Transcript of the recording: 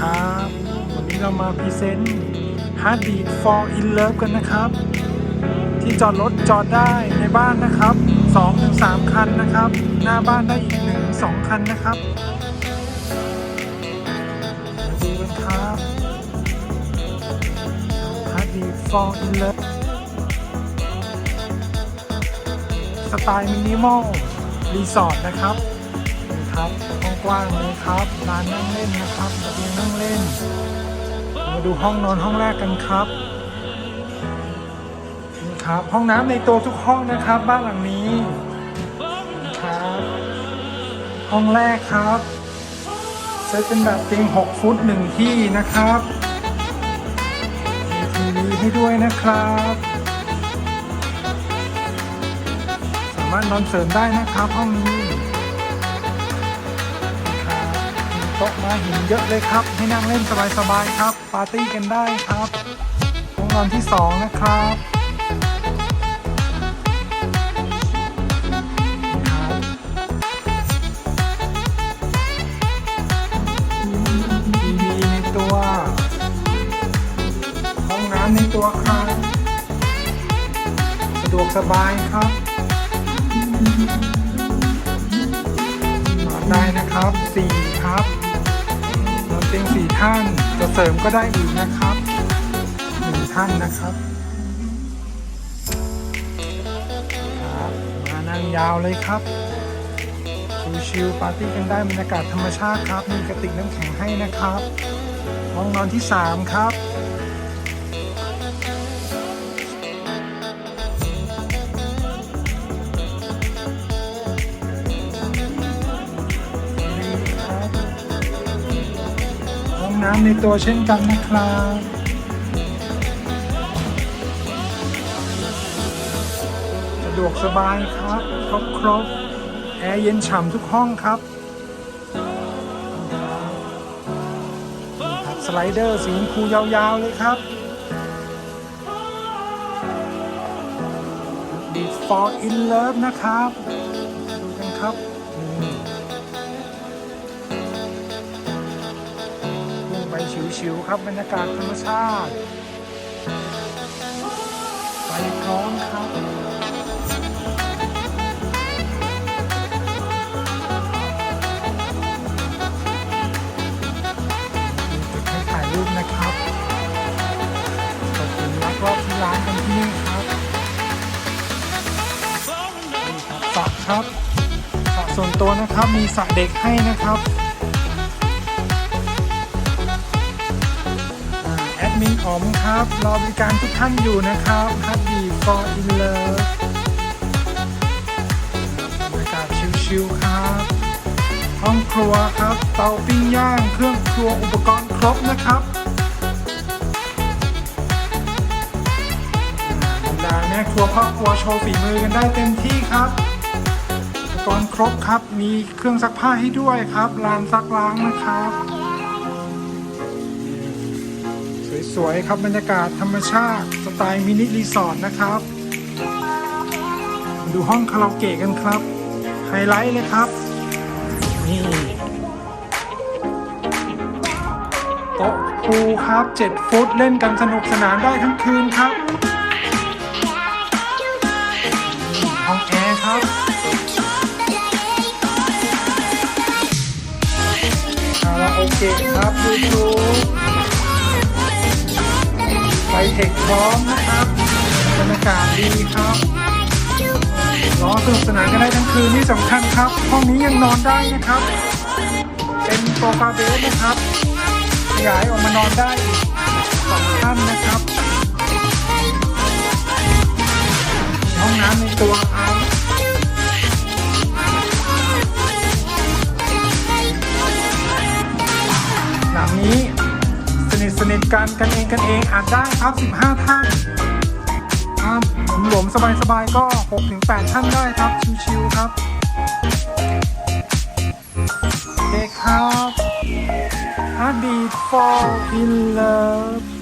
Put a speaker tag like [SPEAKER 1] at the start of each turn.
[SPEAKER 1] ครับ วันนี้เรามาพรีเซนต์ Heartbeat for in Love กันนะครับ ที่จอดรถจอดได้ในบ้านนะครับ 2-3ถึง3คันนะครับ หน้าบ้านได้อีก 1-2 คันนะครับดูกันครับ Heartbeat for in Love สไตล์มินิมอลรีสอร์ทนะครับ ครับห้องกว้างเลยครับลานนั่งเล่นนะครับระเบียงนั่งเล่น มาดูห้องนอนห้องแรกกันครับนี่ครับห้องน้ำในตัวทุกห้องนะครับ บ้านหลังนี้นครับห้องแรกครับเซตเป็นแบบเตียง6ฟุต1ที่นะครับมีทีวีให้ด้วยนะครับสามารถนอนเสริมได้นะครับห้องนี้ มาหินเยอะเลยครับ ให้นั่งเล่นสบายๆครับ ปาร์ตี้กันได้ครับห้องนอนที่สองนะครับนี่ครับทีวีในตัวห้องน้ำในตัวครับสะดวกสบายครับนอนได้นะครับสี่ครับ เตียงสี่ท่านจะเสริมก็ได้อีกนะครับหนึ่งท่านนะครับครับมานั่งยาวเลยครับชิวๆปาร์ตี้กันได้บรรยากาศธรรมชาติครับ มีกระติกน้ำแข็งให้นะครับห้องนอนที่สามครับำในตัวเช่นกันนะครับสะดวกสบายครับ ครบครบแอร์เย็นฉ่ำทุกห้องครับนี่ครับสไลเดอร์สีชมพูยาวๆเลยครับ Beat for in love นะครับ ชิวๆครับบรรยากาศธรรมชาติไฟพร้อมครับจุดให้ถ่ายรูปนะครับขอบคุณลักรอบที่ร้านกันที่นี่ครับนี่ครับสระครับสระส่วนตัวนะครับมีสระเด็กให้นะครับ มินอ๋อมครับ รอบริการทุกท่านอยู่นะครับฮัตดีฟอร์อินเลิฟบรรยากาศชิวๆครับ ห้องครัวครับ เตาปิ้งย่าง เครื่องครัวอุปกรณ์ครบนะครับดาแม่ครัวพ่อครัวโชว์ฝีมือกันได้เต็มที่ครับ อุปกรณ์ครบครับ มีเครื่องซักผ้าให้ด้วยครับลานซักล้างนะครับ สวยๆครับบรรยากาศธรรมชาติสไตล์มินิรีสอร์ทนะครับมาดูห้องคาราโอเกะกันครับ ไฮไลท์เลยครับ นี่โต๊ะพูลครับ 7 ฟุตเล่นกันสนุกสนานได้ทั้งคืนครับ ห้องแอร์ครับคาราโอเกะครับยูทู เทคพร้อมนะครับบรรยากาศดีครับร้อสนุกสนานกันได้ทั้งคืนนี่สำคัญครับ ห้องนี้ยังนอนได้นะครับ เป็นโซฟาเบสนะครับขยายออกมานอนได้สองท่านนะครับ ห้องน้ำในตัวครับ สนิทกันกันเองกันเองอาจได้ครับ 15 ท่านครับหลวมๆสบายๆก็ 6-8 ท่านได้ครับ ชิวๆครับโอเคครับ Heartbeat for in love